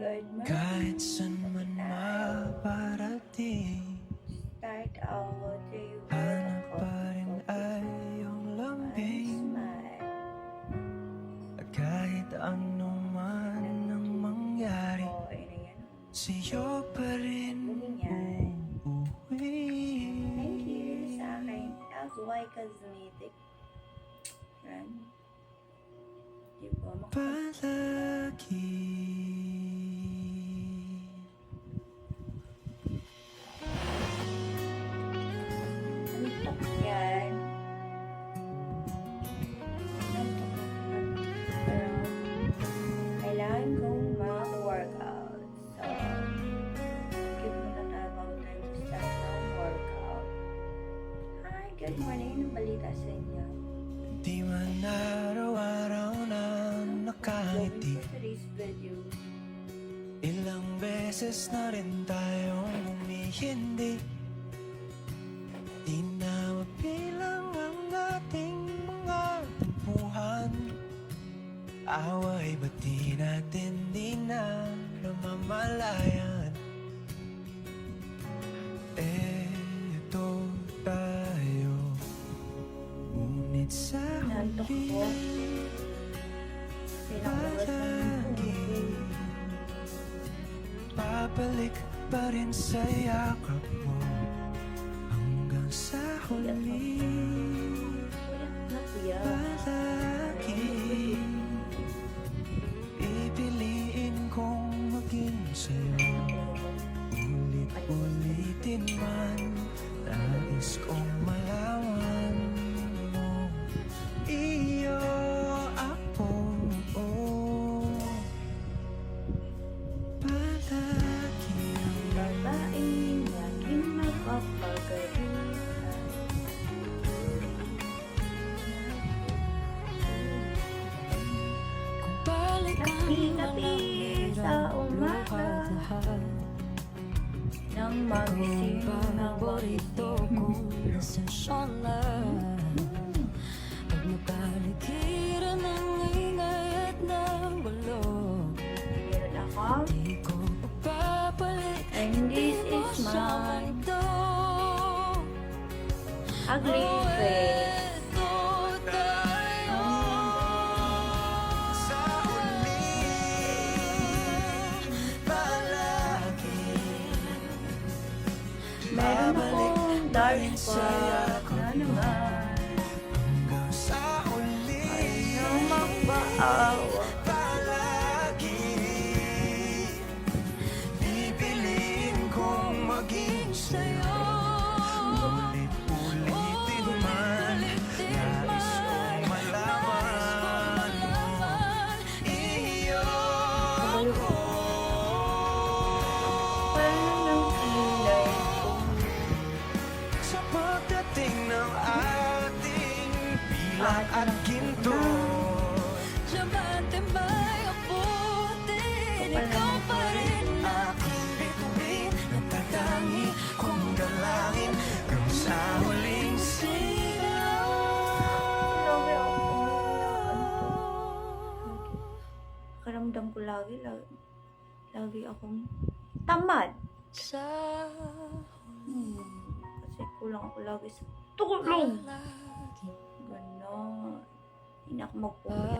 Morning. Kahit saan man maparating Start our day with Hanap pa rin ay iyong lambing. At kahit ano man ang mangyari yan. Sa'yo pa rin uuwi Thank you sa akin. LY Cosmetic. Yan. Ba maka... Palagi good morning. Anong balita sa inyo? Di man araw-araw na Going nakangiti for today's video. Ilang beses na rin tayong humihindi Di na mapilang ang ating mga tampuhan Away ba't di natin di na namamalayan sa Nantok huli ko. Pinakalabas ng Palagi Babalik pa rin sa yakap mo Hanggang sa huli. Palagi kong maging sa'yo Ulit-ulitin man Nais kong malaman Kapi-kapi sa umaga. Nang magising Ikaw ugly face. Meron akong dark spot na naman. Nang magpaawa. Bilang at ginto Diamante may abutin Ikaw pa rin Aking bituin Natatangi kong dalangin Hanggang sa huling sigaw. Karamdam ko lagi, lagi, lagi akong tamad. Sa Hmm, kasi kulang ako lagi sa tulong. Ganon. Hindi ako magpupuyat.